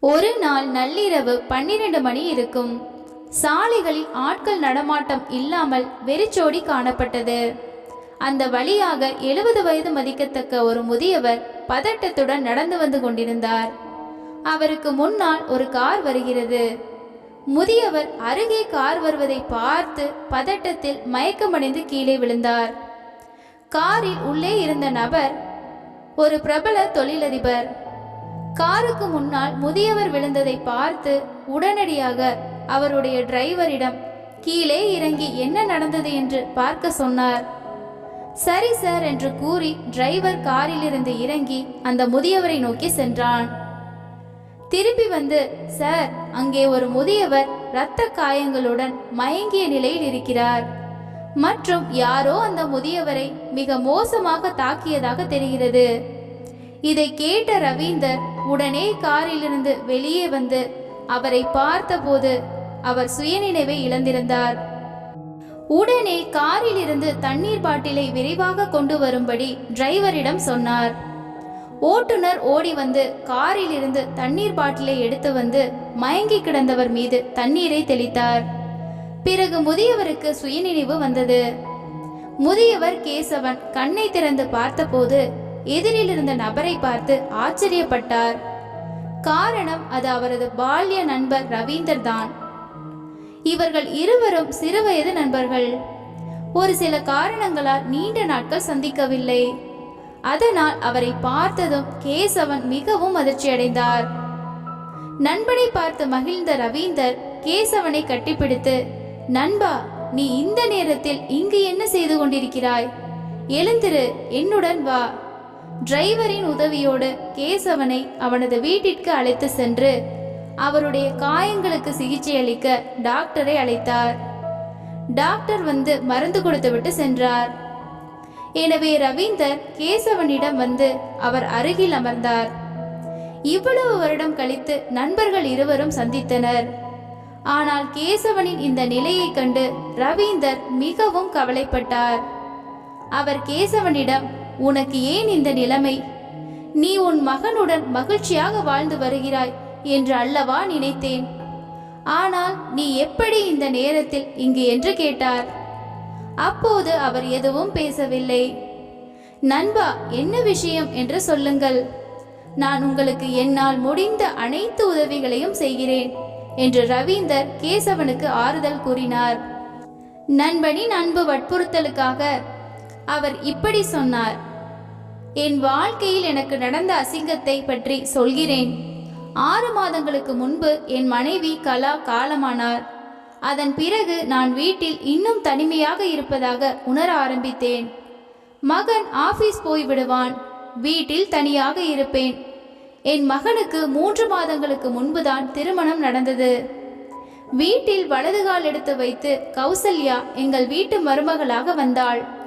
ஒரு நாள் நள்ளிரவு பன்னிரண்டு மணி இருக்கும். சாலைகளில் ஆட்கள் நடமாட்டம் இல்லாமல் வெறிச்சோடி காணப்பட்டது. அந்த வழியாக எழுபது வயது மதிக்கத்தக்க ஒரு முதியவர் பதட்டத்துடன் நடந்து வந்து கொண்டிருந்தார். அவருக்கு முன்னால் ஒரு கார் வருகிறது. முதியவர் அருகே கார் வருவதை பார்த்து பதட்டத்தில் மயக்கமடைந்து கீழே விழுந்தார். காரில் உள்ளே இருந்த நபர் ஒரு பிரபல தொழிலதிபர் காருக்கு முன்னால் முதியவர் விழுந்ததை பார்த்து உடனடியாக அவருடைய டிரைவரிடம் கீழே இறங்கி என்ன நடந்தது? என்று பார்க்க சொன்னார். சரி சார் என்று கூறி டிரைவர் காரிலிருந்து இறங்கி அந்த முதியவரை நோக்கி சென்றான். திரும்பி வந்து சார் அங்கே ஒரு முதியவர் இரத்த காயங்களுடன் மயங்கிய நிலையில் இருக்கிறார். மற்றும் யாரோ அந்த முதியவரை மிக மோசமாக தாக்கியதாக தெரிகிறது. இதை கேட்ட ரவீந்தர் உடனே காரிலிருந்து வெளியே வந்து அவரை பார்த்தபோது அவர் சுயநினைவை இழந்திருந்தார். உடனே காரில் இருந்து தண்ணீர் பாட்டிலை விரைவாக கொண்டு வரும்படி டிரைவரிடம் சொன்னார். ஓட்டுநர் ஓடி வந்து காரில் இருந்து தண்ணீர் பாட்டிலை எடுத்து வந்து மயங்கி கிடந்தவர் மீது தண்ணீரை தெளித்தார். பிறகு முதியவருக்கு சுயநினைவு வந்தது. முதியவர் கேசவன் கண்ணை திறந்து பார்த்தபோது எதிரில் இருந்த நபரை பார்த்து ஆச்சரியப்பட்டார். காரணம் அது அவரது பால்ய நண்பர் ரவீந்தர் தான். இவர்கள் இருவரும் சிறுவயது நண்பர்கள். ஒரு சில காரணங்களால் நீண்ட நாட்கள் சந்திக்கவில்லை. அதனால் அவரை பார்த்ததும் கேசவன் மிகவும் அதிர்ச்சியடைந்தார். நண்பனை பார்த்து மகிழ்ந்த ரவீந்தர் கேசவனை கட்டிப்பிடித்து நண்பா நீ இந்த நேரத்தில் இங்கு என்ன செய்து கொண்டிருக்கிறாய்? எழுந்திரு என்னுடன் வா. டிரைவரின் உதவியோடு கேசவனை அவனது வீட்டிற்கு அழைத்து சென்று அவருடைய காயங்களுக்கு சிகிச்சை அளிக்க டாக்டரை அழைத்தார். டாக்டர் வந்து மருந்து கொடுத்துவிட்டு சென்றார். எனவே ரவீந்தர் கேசவனிடம் வந்து அவர் அருகில் அமர்ந்தார். இவ்வளவு வருடம் கழித்து நண்பர்கள் இருவரும் சந்தித்தனர். ஆனால் கேசவனின் இந்த நிலையை கண்டு ரவீந்தர் மிகவும் கவலைப்பட்டார். அவர் கேசவனிடம் உனக்கு ஏன் இந்த நிலைமை? நீ உன் மகனுடன் மகிழ்ச்சியாக வாழ்ந்து வருகிறாய் என்று அல்லவா நினைத்தேன். ஆனால் நீ எப்படி இந்த நேரத்தில் இங்கு என்று கேட்டார். அப்போது அவர் எதுவும் பேசவில்லை. நண்பா என்ன விஷயம் என்று சொல்லுங்கள். நான் உங்களுக்கு என்னால் முடிந்த அனைத்து உதவிகளையும் செய்கிறேன் என்று ரவீந்தர் கேசவனுக்கு ஆறுதல் கூறினார். நண்பனின் அன்பு வற்புறுத்தலுக்காக அவர் இப்படி சொன்னார். என் வாழ்க்கையில் எனக்கு நடந்த அசிங்கத்தை பற்றி சொல்கிறேன். ஆறு மாதங்களுக்கு முன்பு என் மனைவி கலா காலமானார். அதன் பிறகு நான் வீட்டில் இன்னும் தனிமையாக இருப்பதாக உணர ஆரம்பித்தேன். மகன் ஆபீஸ் போய் விடுவான். வீட்டில் தனியாக இருப்பேன். என் மகனுக்கு மூன்று மாதங்களுக்கு முன்புதான் திருமணம் நடந்தது. வீட்டில் வலது கால் எடுத்து வைத்து கௌசல்யா எங்கள் வீட்டு மருமகளாக வந்தாள்.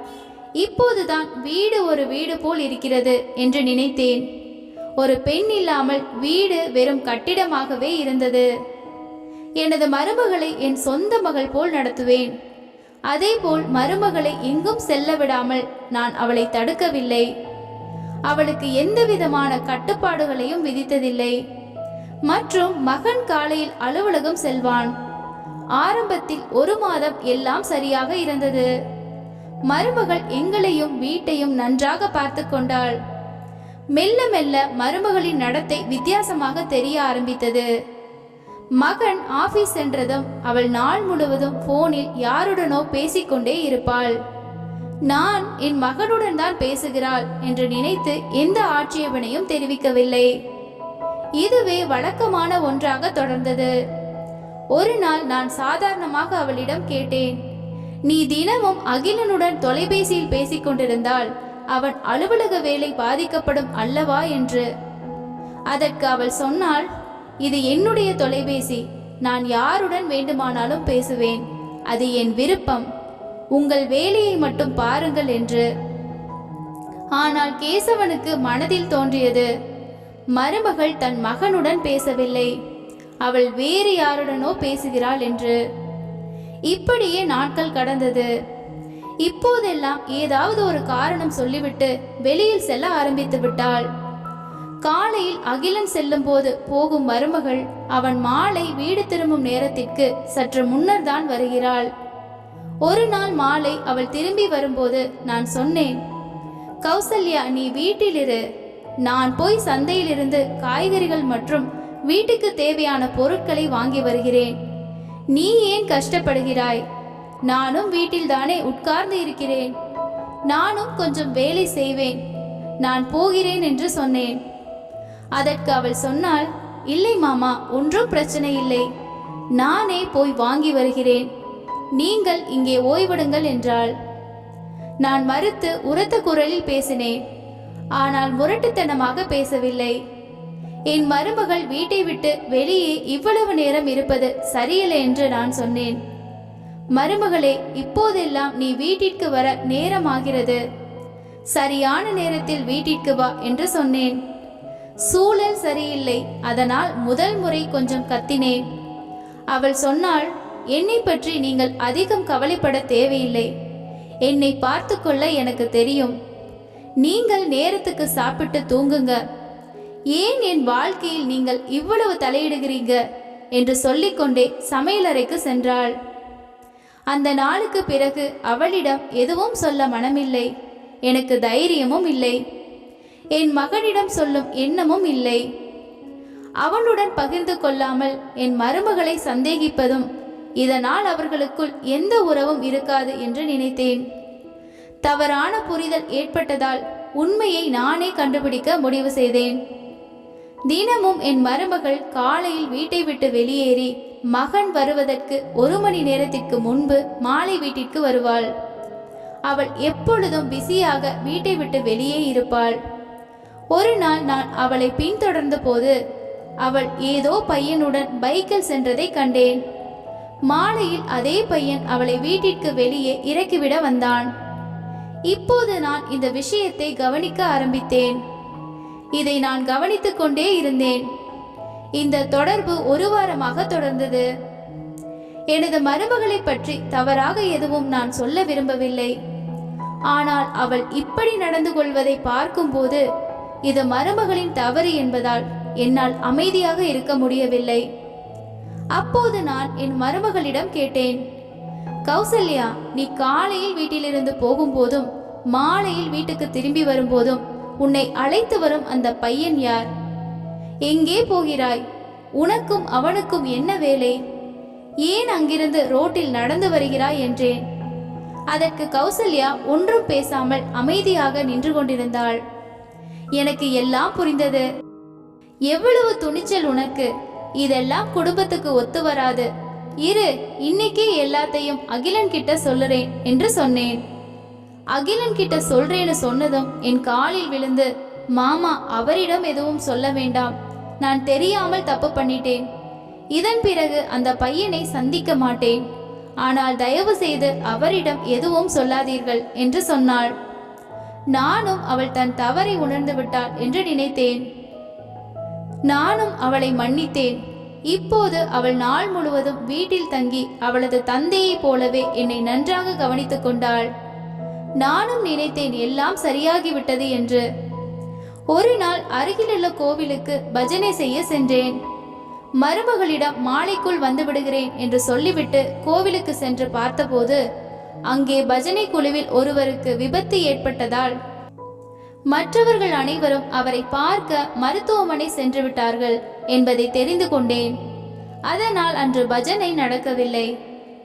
இப்போதுதான் வீடு ஒரு வீடு போல் இருக்கிறது என்று நினைத்தேன். ஒரு பெண் இல்லாமல் வீடு வெறும் கட்டிடமாகவே இருந்தது. எனது மருமகளை என் சொந்த மகள் போல் நடத்துவேன். அதேபோல் மருமகளை எங்கும் செல்ல விடாமல் நான் அவளை தடுக்கவில்லை. அவளுக்கு எந்த விதமான கட்டுப்பாடுகளையும் விதித்ததில்லை. மற்றும் மகன் காலையில் அலுவலகம் செல்வான். ஆரம்பத்தில் ஒரு மாதம் எல்லாம் சரியாக இருந்தது. மருமகள் எங்களையும் வீட்டையும் நன்றாக பார்த்து கொண்டாள். மெல்ல மெல்ல மருமகளின் நடத்தை வித்தியாசமாக தெரிய ஆரம்பித்தது. மகன் ஆபீஸ் சென்றதும் அவள் நாள் முழுவதும் போனில் யாருடனோ பேசிக்கொண்டே இருப்பாள். நான் என் மகனுடன் தான் பேசுகிறாள் என்று நினைத்து எந்த ஆட்சேபனையும் தெரிவிக்கவில்லை. இதுவே வழக்கமான ஒன்றாக தொடர்ந்தது. ஒரு நாள் நான் சாதாரணமாக அவளிடம் கேட்டேன் நீ தினமும் அகிலனுடன் தொலைபேசியில் பேசிக் கொண்டிருந்தால் அவன் அலுவலக வேலை பாதிக்கப்படும் அல்லவா என்று. அதற்கு அவள் சொன்னாள் இது என்னுடைய தொலைபேசி. நான் யாருடன் வேண்டுமானாலும் பேசுவேன். அது என் விருப்பம். உங்கள் வேலையை மட்டும் பாருங்கள் என்று. ஆனால் கேசவனுக்கு மனதில் தோன்றியது மருமகள் தன் மகனுடன் பேசவில்லை. அவள் வேறு யாருடனோ பேசுகிறாள் என்று. இப்படியே நாட்கள் கடந்தது. இப்போதெல்லாம் ஏதாவது ஒரு காரணம் சொல்லிவிட்டு வெளியில் செல்ல ஆரம்பித்து விட்டாள். காலையில் அகிலன் செல்லும்போது போகும் மருமகள் அவன் மாலை வீடு திரும்பும் நேரத்திற்கு சற்று முன்னர் தான் வருகிறாள். ஒரு நாள் மாலை அவள் திரும்பி வரும்போது நான் சொன்னேன் கௌசல்யா நீ வீட்டிலிரு. நான் போய் சந்தையிலிருந்து காய்கறிகள் மற்றும் வீட்டுக்கு தேவையான பொருட்களை வாங்கி வருகிறேன். நீ ஏன் கஷ்டப்படுகிறாய்? நானும் வீட்டில்தானே உட்கார்ந்து இருக்கிறேன். நானும் கொஞ்சம் வேலை செய்வேன். நான் போகிறேன் என்று சொன்னேன். அதற்கு அவள் சொன்னாள் இல்லை மாமா ஒன்றும் பிரச்சனை இல்லை. நானே போய் வாங்கி வருகிறேன். நீங்கள் இங்கே ஓய்விடுங்கள் என்றாள். நான் மறுத்து உரத்த குரலில் பேசினேன். ஆனால் முரட்டுத்தனமாக பேசவில்லை. என் மருமகள் வீட்டை விட்டு வெளியே இவ்வளவு நேரம் இருப்பது சரியில்லை என்று நான் சொன்னேன். மருமகளே இப்போதெல்லாம் நீ வீட்டிற்கு வர நேரமாகிறது. சரியான நேரத்தில் வீட்டிற்கு வா என்று சொன்னேன். சூழல் சரியில்லை அதனால் முதல் முறை கொஞ்சம் கத்தினேன். அவள் சொன்னாள் என்னை பற்றி நீங்கள் அதிகம் கவலைப்பட தேவையில்லை. என்னை பார்த்துக்கொள்ள எனக்கு தெரியும். நீங்கள் நேரத்துக்கு சாப்பிட்டு தூங்குங்க. ஏன் என் வாழ்க்கையில் நீங்கள் இவ்வளவு தலையிடுகிறீங்க? என்று சொல்லிக்கொண்டே சமையலறைக்கு சென்றாள். அந்த நாளுக்கு பிறகு அவளிடம் எதுவும் சொல்ல மனமில்லை. எனக்கு தைரியமும் இல்லை. என் மகனிடம் சொல்லும் எண்ணமும் இல்லை. அவளுடன் பகிர்ந்து கொள்ளாமல் என் மருமகளை சந்தேகிப்பதும் இதனால் அவர்களுக்குள் எந்த உறவும் இருக்காது என்று நினைத்தேன். தவறான புரிதல் ஏற்பட்டதால் உண்மையை நானே கண்டுபிடிக்க முடிவு செய்தேன். தினமும் என் மருமகள் காலையில் வீட்டை விட்டு வெளியேறி மகன் வருவதற்கு ஒரு மணி நேரத்திற்கு முன்பு மாலை வீட்டிற்கு வருவாள். அவள் எப்பொழுதும் பிஸியாக வீட்டை விட்டு வெளியே இருப்பாள். ஒரு நாள் நான் அவளை பின்தொடர்ந்த போது அவள் ஏதோ பையனுடன் பைக்கில் சென்றதை கண்டேன். மாலையில் அதே பையன் அவளை வீட்டிற்கு வெளியே இறக்கிவிட வந்தான். இப்போது நான் இந்த விஷயத்தை கவனிக்க ஆரம்பித்தேன். இதை நான் கவனித்துக் கொண்டே இருந்தேன். இந்த தொடர்பு ஒரு வாரமாக தொடர்ந்தது. எனது மருமகளை பற்றி தவறாக எதுவும் நான் சொல்ல விரும்பவில்லை. ஆனால் அவள் இப்படி நடந்து கொள்வதை பார்க்கும்போது இது மருமகளின் தவறு என்பதால் என்னால் அமைதியாக இருக்க முடியவில்லை. அப்போது நான் என் மருமகளிடம் கேட்டேன் கௌசல்யா நீ காலையில் வீட்டிலிருந்து போகும்போதும் மாலையில் வீட்டுக்கு திரும்பி வரும்போதும் உன்னை அழைத்து வரும் அந்த பையன் யார்? எங்கே போகிறாய்? உனக்கும் அவனுக்கும் என்ன வேலை? ஏன் அங்கிருந்து ரோட்டில் நடந்து வருகிறாய் என்றேன். அதற்கு கௌசல்யா ஒன்றும் பேசாமல் அமைதியாக நின்று கொண்டிருந்தாள். எனக்கு எல்லாம் புரிந்தது. எவ்வளவு துணிச்சல் உனக்கு. இதெல்லாம் குடும்பத்துக்கு ஒத்து வராது. இரு இன்னைக்கே எல்லாத்தையும் அகிலன் கிட்ட சொல்லுறேன் என்று சொன்னேன். அகிலன் கிட்ட சொல்றேன்னு சொன்னதும் என் காலில் விழுந்து மாமா அவரிடம் எதுவும் சொல்ல வேண்டாம். நான் தெரியாமல் தப்பு பண்ணிட்டேன். இதன் பிறகு அந்த பையனை சந்திக்க மாட்டேன். ஆனால் தயவு செய்து அவரிடம் எதுவும் சொல்லாதீர்கள் என்று சொன்னாள். நானும் அவள் தன் தவறை உணர்ந்து விட்டாள் என்று நினைத்தேன். நானும் அவளை மன்னித்தேன். இப்போது அவள் நாள் முழுவதும் வீட்டில் தங்கி அவளது தந்தையைப் போலவே என்னை நன்றாக கவனித்துக் கொண்டாள். நானும் நினைத்தேன் எல்லாம் சரியாகிவிட்டது என்று. ஒரு நாள் அருகிலுள்ள கோவிலுக்கு பஜனை செய்ய சென்றேன். மருமகளிடம் மாலைக்குள் வந்து விடுகிறேன் என்று சொல்லிவிட்டு கோவிலுக்கு சென்று பார்த்தபோது அங்கே பஜனை குழுவில் ஒருவருக்கு விபத்து ஏற்பட்டதால் மற்றவர்கள் அனைவரும் அவரை பார்க்க மருத்துவமனை சென்று விட்டார்கள் என்பதை தெரிந்து கொண்டேன். அதனால் அன்று பஜனை நடக்கவில்லை.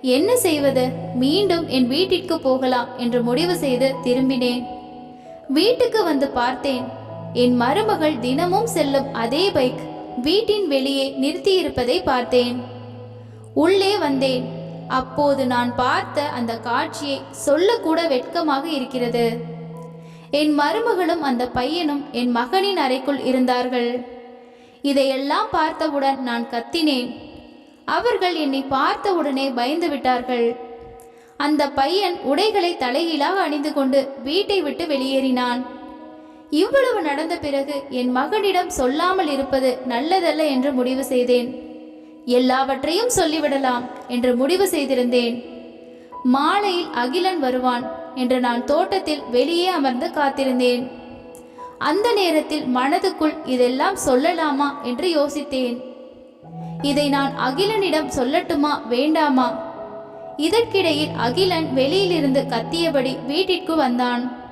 என்ன செய்வது? மீண்டும் என் வீட்டிற்கு போகலாம் என்று முடிவு செய்து திரும்பினேன். வீட்டுக்கு வந்து பார்த்தேன். என் மருமகள் தினமும் செல்லும் அதே பைக் வீட்டின் வெளியே நிறுத்தியிருப்பதை பார்த்தேன். உள்ளே வந்தேன். அப்போது நான் பார்த்த அந்த காட்சியை சொல்லக்கூட வெட்கமாக இருக்கிறது. என் மருமகளும் அந்த பையனும் என் மகனின் அறைக்குள் இருந்தார்கள். இதையெல்லாம் பார்த்தவுடன் நான் கத்தினேன். அவர்கள் என்னை பார்த்தவுடனே பயந்து விட்டார்கள் அந்த பையன் உடைகளை தலைகீழாக அணிந்து கொண்டு வீட்டை விட்டு வெளியேறினான். இவ்வளவு நடந்த பிறகு என் மகனிடம் சொல்லாமல் இருப்பது நல்லதல்ல என்று முடிவு செய்தேன். எல்லாவற்றையும் சொல்லிவிடலாம் என்று முடிவு செய்திருந்தேன். மாலையில் அகிலன் வருவான் என்று நான் தோட்டத்தில் வெளியே அமர்ந்து காத்திருந்தேன். அந்த நேரத்தில் மனதுக்குள் இதெல்லாம் சொல்லலாமா என்று யோசித்தேன். இதை நான் அகிலனிடம் சொல்லட்டுமா வேண்டாமா? இதற்கிடையில் அகிலன் வெளியிலிருந்து கத்தியபடி வீட்டிற்கு வந்தான்.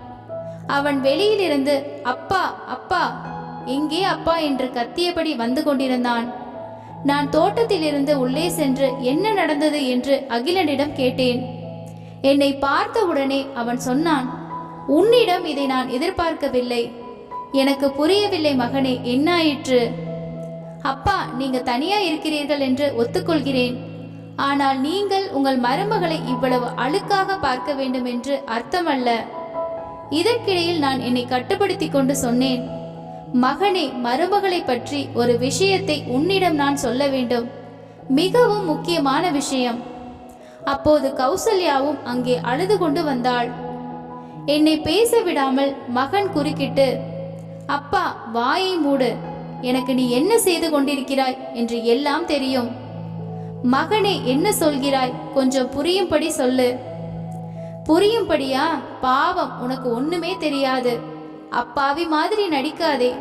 அவன் வெளியிலிருந்து அப்பா அப்பா எங்கே அப்பா? என்று கத்தியபடி வந்து கொண்டிருந்தான். நான் தோட்டத்திலிருந்து உள்ளே சென்று என்ன நடந்தது? என்று அகிலனிடம் கேட்டேன். என்னை பார்த்தவுடனே அவன் சொன்னான் உன்னிடம் இதை நான் எதிர்பார்க்கவில்லை. எனக்கு புரியவில்லை மகனே என்னாயிற்று? அப்பா நீங்க தனியா இருக்கிறீர்கள் என்று ஒத்துக்கொள்கிறேன். ஆனால் நீங்கள் உங்கள் மருமகளை இவ்வளவு அழுக்காக பார்க்க வேண்டும் என்று அர்த்தமல்ல. இதற்கிடையில் நான் என்னை கட்டுப்படுத்தி கொண்டு சொன்னேன். மகனே மருமகளை பற்றி ஒரு விஷயத்தை உன்னிடம் நான் சொல்ல வேண்டும். மிகவும் முக்கியமான விஷயம். அப்போது கௌசல்யாவும் அங்கே அழுது கொண்டு வந்தாள். என்னை பேச விடாமல் மகன் குறுக்கிட்டு அப்பா வாயை மூடு. எனக்கு நீ என்ன செய்து கொண்டிருக்கிறாய் என்று எல்லாம் தெரியும். மகனே என்ன சொல்கிறாய்? கொஞ்சம் புரியும்படி சொல்லு. புரியும்படியா? பாவம் உனக்கு ஒண்ணுமே தெரியாது. அப்பாவி மாதிரி நடிக்காதே.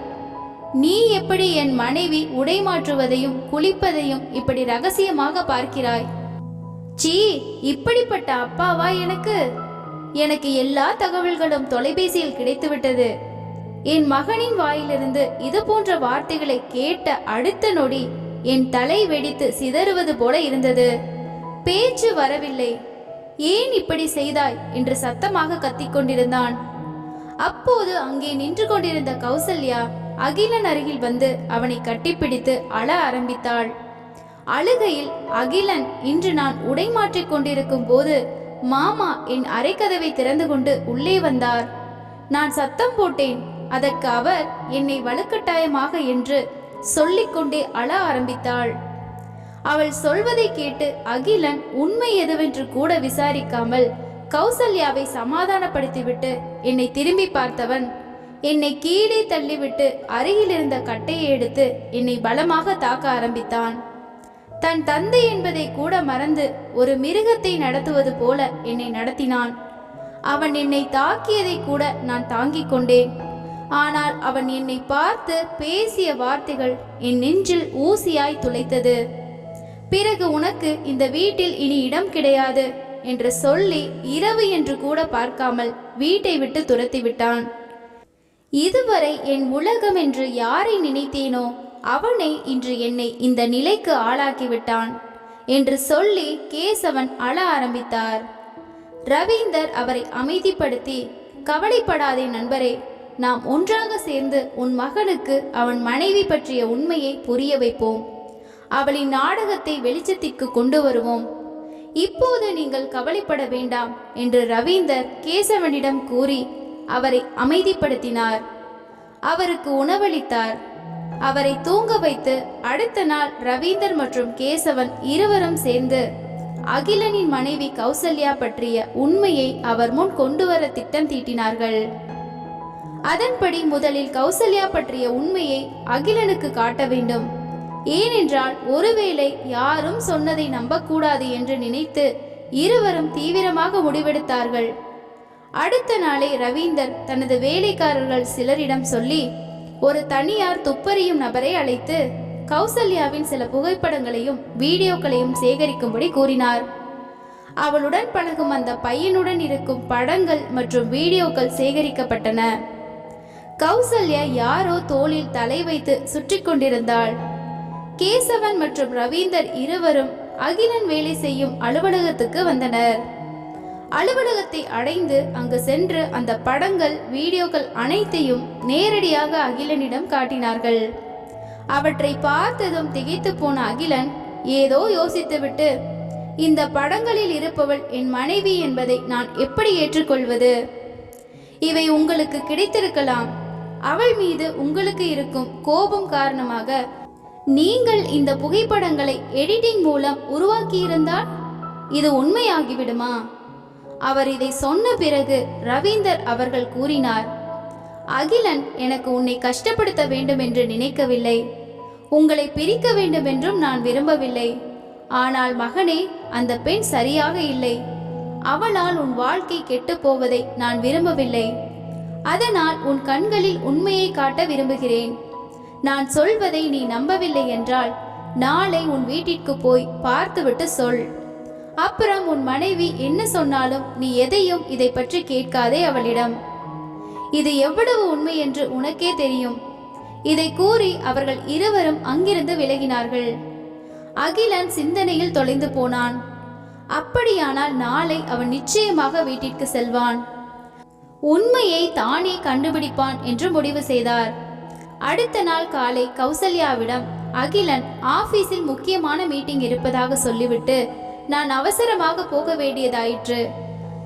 நீ எப்படி என் மனைவி உடை மாற்றுவதையும் குளிப்பதையும் இப்படி ரகசியமாக பார்க்கிறாய்? சீ இப்படிப்பட்ட அப்பாவா எனக்கு? எனக்கு எல்லா தகவல்களும் தொலைபேசியில் கிடைத்துவிட்டது. என் மகனின் வாயிலிருந்து இது போன்ற வார்த்தைகளை கேட்ட அடுத்த நொடி என் தலை வெடித்து சிதறுவது போல இருந்தது. பேச்சு வரவில்லை. ஏன் இப்படி செய்தாய்? என்று சத்தமாக கத்திக் கொண்டிருந்தான். அப்போது அங்கே நின்று கொண்டிருந்த கௌசல்யா அகிலன் அருகில் வந்து அவனை கட்டிப்பிடித்து அழ ஆரம்பித்தாள். அழுகையில் அகிலன் இன்று நான் உடை மாற்றிக் கொண்டிருக்கும் போது மாமா என் அரைக்கதவை திறந்து கொண்டு உள்ளே வந்தார். நான் சத்தம் போட்டேன். அதற்கு அவர் என்னை வலுக்கட்டாயமாக என்று சொல்லிக்கொண்டே அழ ஆரம்பித்தாள். அவள் சொல்வதை கேட்டு அகிலன் உண்மை எதுவென்று கூட விசாரிக்காமல் கௌசல்யாவை சமாதானப்படுத்திவிட்டு என்னை திரும்பி பார்த்தவன். என்னை கீழே தள்ளிவிட்டு அருகில் இருந்த கட்டையை எடுத்து என்னை பலமாக தாக்க ஆரம்பித்தான். தன் தந்தை என்பதை கூட மறந்து ஒரு மிருகத்தை நடத்துவது போல என்னை நடத்தினான். அவன் என்னை தாக்கியதை கூட நான் தாங்கிக் கொண்டேன். ஆனால் அவன் என்னை பார்த்து பேசிய வார்த்தைகள் என் நெஞ்சில் ஊசியாய் துளைத்தது. பிறகு உனக்கு இந்த வீட்டில் இனி இடம் கிடையாது என்று சொல்லி இரவு என்று கூட பார்க்காமல் வீட்டை விட்டு துரத்தி விட்டான். இதுவரை என் உலகம் என்று யாரை நினைத்தேனோ அவனை இன்று என்னை இந்த நிலைக்கு ஆளாக்கிவிட்டான் என்று சொல்லி கேசவன் அழ ஆரம்பித்தார். ரவீந்தர் அவரை அமைதிப்படுத்தி கவலைப்படாதே நண்பரே நாம் ஒன்றாக சேர்ந்து உன் மகனுக்கு அவன் மனைவி பற்றிய உண்மையை புரிய வைப்போம். அவளின் நாடகத்தை வெளிச்சத்திற்கு கொண்டு வருவோம். இப்போது நீங்கள் கவலைப்பட வேண்டாம் என்று ரவீந்தர் கேசவனிடம் கூறி அவரை அமைதிப்படுத்தினார். அவருக்கு உணவளித்தார். அவரை தூங்க வைத்து அடுத்த நாள் ரவீந்தர் மற்றும் கேசவன் இருவரும் சேர்ந்து அகிலனின் மனைவி கௌசல்யா பற்றிய உண்மையை அவர் முன் கொண்டு வர திட்டம் தீட்டினார்கள். அதன்படி முதலில் கௌசல்யா பற்றிய உண்மையை அகிலனுக்கு காட்ட வேண்டும். ஏனென்றால் ஒருவேளை யாரும் சொன்னதை நம்பக்கூடாது என்று நினைத்து இருவரும் தீவிரமாக முடிவெடுத்தார்கள். அடுத்த நாளே ரவீந்தர் தனது வேலைக்காரர்கள் சிலரிடம் சொல்லி ஒரு தனியார் துப்பறியும் நபரை அழைத்து கௌசல்யாவின் சில புகைப்படங்களையும் வீடியோக்களையும் சேகரிக்கும்படி கூறினார். அவளுடன் பழகும் அந்த பையனுடன் இருக்கும் படங்கள் மற்றும் வீடியோக்கள் சேகரிக்கப்பட்டன. கௌசல்யா யாரோ தோளில் தலை வைத்து சுற்றி கொண்டிருந்தாள். கேசவன் மற்றும் ரவீந்தர் இருவரும் அகிலன் வேலை செய்யும் அலுவலகத்துக்கு வந்தனர். அலுவலகத்தை அடைந்து அங்கு சென்று அந்த படங்கள் வீடியோக்கள் அனைத்தையும் நேரடியாக அகிலனிடம் காட்டினார்கள். அவற்றை பார்த்ததும் திகைத்து போன அகிலன் ஏதோ யோசித்துவிட்டு இந்த படங்களில் இருப்பவள் என் மனைவி என்பதை நான் எப்படி ஏற்றுக்கொள்வது? இவை உங்களுக்கு கிடைத்திருக்கலாம். அவள் மீது உங்களுக்கு இருக்கும் கோபம் காரணமாக நீங்கள் இந்த புகைப்படங்களை எடிட்டிங் மூலம் உருவாக்கியிருந்தால் இது உண்மையாகிவிடுமா? அவர் இதை சொன்ன பிறகு ரவீந்தர் அவர்கள் கூறினார் அகிலன் எனக்கு உன்னை கஷ்டப்படுத்த வேண்டும் என்று நினைக்கவில்லை. உங்களை பிரிக்க வேண்டும் என்றும் நான் விரும்பவில்லை. ஆனால் மகனே அந்த பெண் சரியாக இல்லை. அவளால் உன் வாழ்க்கை கெட்டுப் போவதை நான் விரும்பவில்லை. அதனால் உன் கண்களில் உண்மையை காட்ட விரும்புகிறேன். நான் சொல்வதை நீ நம்பவில்லை என்றால் நாளை உன் வீட்டிற்கு போய் பார்த்துவிட்டு சொல். அப்புறம் உன் மனைவி என்ன சொன்னாலும் நீ எதையும் இதை பற்றி கேட்காதே அவளிடம். இது எவ்வளவு உண்மை என்று உனக்கே தெரியும். இதை கூறி அவர்கள் இருவரும் அங்கிருந்து விலகினார்கள். அகிலன் சிந்தனையில் தொலைந்து போனான். அப்படியானால் நாளை அவன் நிச்சயமாக வீட்டிற்கு செல்வான். உண்மையை தானே கண்டுபிடிப்பான் என்று முடிவு செய்தார். அடுத்த நாள் காலை கௌசல்யாவிடம் அகிலன் ஆபீஸில் முக்கியமான மீட்டிங் இருப்பதாக சொல்லிவிட்டு நான் அவசரமாக போக வேண்டியதாயிற்று.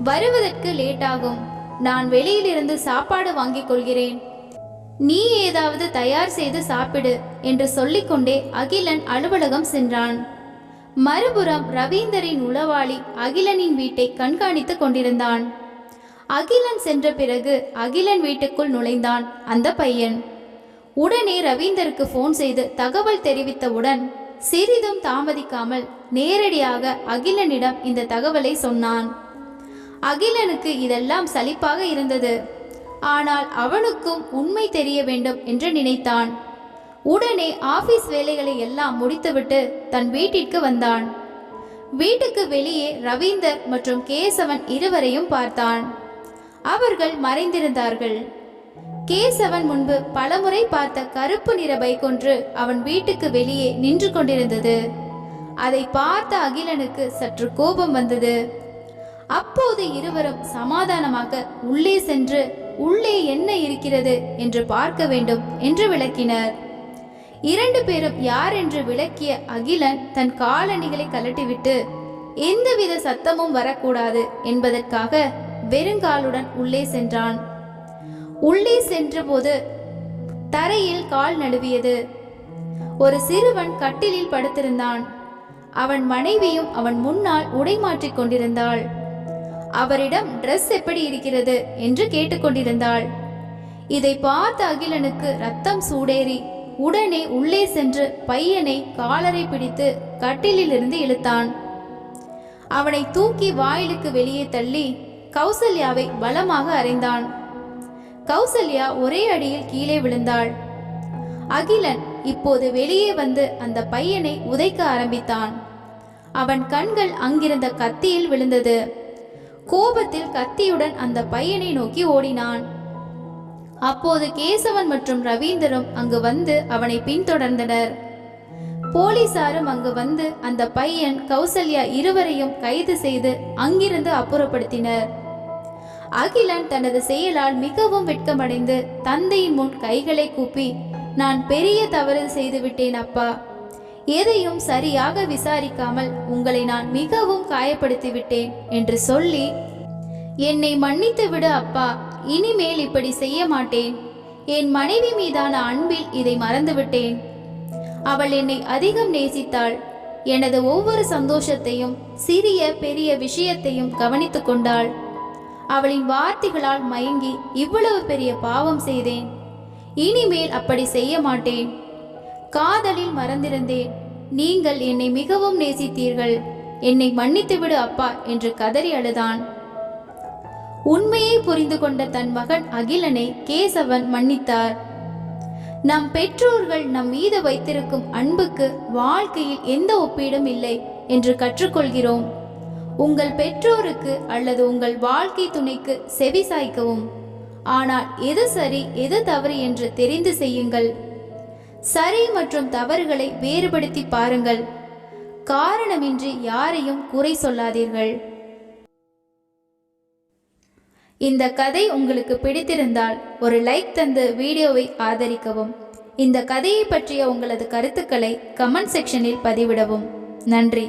வருவதற்கு லேட் ஆகும் நான் வெளியிலிருந்து சாப்பாடு வாங்கிக் கொள்கிறேன். நீ ஏதாவது தயார் செய்து சாப்பிடு என்று சொல்லிக்கொண்டே அகிலன் அலுவலகம் சென்றான். மறுபுறம் ரவீந்தரின் உளவாளி அகிலனின் வீட்டை கண்காணித்துக் கொண்டிருந்தான். அகிலன் சென்ற பிறகு அகிலன் வீட்டுக்குள் நுழைந்தான் அந்த பையன். உடனே ரவீந்தருக்கு ஃபோன் செய்து தகவல் தெரிவித்தவுடன் சிறிதும் தாமதிக்காமல் நேரடியாக அகிலனிடம் இந்த தகவலை சொன்னான். அகிலனுக்கு இதெல்லாம் சலிப்பாக இருந்தது. ஆனால் அவனுக்கும் உண்மை தெரிய வேண்டும் என்று நினைத்தான். உடனே ஆபீஸ் வேலைகளை எல்லாம் முடித்துவிட்டு தன் வீட்டிற்கு வந்தான். வீட்டுக்கு வெளியே ரவீந்தர் மற்றும் கேசவன் இருவரையும் பார்த்தான். அவர்கள் மறைந்திருந்தார்கள். கேசவன் முன்பு பலமுறை பார்த்த கருப்பு நிற பைக் ஒன்று அவன் வீட்டுக்கு வெளியே நின்று கொண்டிருந்தது. அதை பார்த்த அகிலனுக்கு சற்று கோபம் வந்தது. அப்போது இருவரும் சமாதானமாக உள்ளே சென்று உள்ளே என்ன இருக்கிறது? என்று பார்க்க வேண்டும் என்று விளக்கினர். இரண்டு பேரும் யார்? என்று விளக்கிய அகிலன் தன் காலணிகளை கலட்டிவிட்டு எந்தவித சத்தமும் வரக்கூடாது என்பதற்காக வெறுங்காலுடன் உள்ளே சென்றான். உள்ளே சென்றபோது தரையில் கால் நழுவியது ஒரு சிறுவன் கட்டிலில் படுத்திருந்தான். அவன் மனைவியும் அவன் முன்னால் உடை மாற்றிக் கொண்டிருந்தாள். அவரிடம் ட்ரெஸ் எப்படி இருக்கிறது? என்று கேட்டுக்கொண்டிருந்தாள் இதை பார்த்த அகிலனுக்கு ரத்தம் சூடேறி உடனே உள்ளே சென்று பையனை காலரை பிடித்து கட்டிலிலிருந்து இழுத்தான். அவனை தூக்கி வாயிலுக்கு வெளியே தள்ளி கௌசல்யாவை பலமாக அறைந்தான். கௌசல்யா ஒரே அடியில் கீழே விழுந்தாள். அகிலன் இப்போது வெளியே வந்து அந்த பையனை உதைக்க ஆரம்பித்தான். அவன் கண்கள் அங்கிருந்த கத்தியில் விழுந்தது. கோபத்தில் கத்தியுடன் அந்த பையனை நோக்கி ஓடினான். அப்போது கேசவன் மற்றும் ரவீந்தரும் அங்கு வந்து அவனை பின்தொடர்ந்தனர். போலீசாரும் அங்கு வந்து அந்த பையன் கௌசல்யா இருவரையும் கைது செய்து அங்கிருந்து அப்புறப்படுத்தினர். அகிலன் தனது செயலால் மிகவும் வெட்கமடைந்து தந்தையின் முன் கைகளை கூப்பி நான் பெரிய தவறு செய்துவிட்டேன் அப்பா. எதையும் சரியாக விசாரிக்காமல் உங்களை நான் மிகவும் காயப்படுத்தி விட்டேன் என்று சொல்லி என்னை மன்னித்து விடு அப்பா. இனிமேல் இப்படி செய்ய மாட்டேன். என் மனைவி மீதான அன்பில் இதை மறந்துவிட்டேன். அவள் என்னை அதிகம் நேசித்தாள். எனது ஒவ்வொரு சந்தோஷத்தையும் சிறிய பெரிய விஷயத்தையும் கவனித்துக் கொண்டாள். அவளின் வார்த்தைகளால் மயங்கி இவ்வளவு பெரிய பாவம் செய்தேன். இனிமேல் அப்படி செய்ய மாட்டேன். காதலில் மறந்திருந்தேன். நீங்கள் என்னை மிகவும் நேசித்தீர்கள். என்னை மன்னித்துவிடு அப்பா என்று கதறி அழுதான். உண்மையை புரிந்து கொண்ட தன் மகன் அகிலனை கேசவன் மன்னித்தார். நம் பெற்றோர்கள் நம் மீது வைத்திருக்கும் அன்புக்கு வாழ்க்கையில் எந்த ஒப்பீடும் இல்லை என்று கற்றுக்கொள்கிறோம். உங்கள் பெற்றோருக்கு அல்லது உங்கள் வாழ்க்கை துணைக்கு செவி சாய்க்கவும். ஆனால் எது சரி எது தவறு என்று தெரிந்து செய்யுங்கள். சரி மற்றும் தவறுகளை வேறுபடுத்தி பாருங்கள். காரணமின்றி யாரையும் குறை சொல்லாதீர்கள். இந்த கதை உங்களுக்கு பிடித்திருந்தால் ஒரு லைக் தந்து வீடியோவை ஆதரிக்கவும். இந்த கதையை பற்றிய உங்களது கருத்துக்களை கமெண்ட் செக்ஷனில் பதிவிடவும். நன்றி.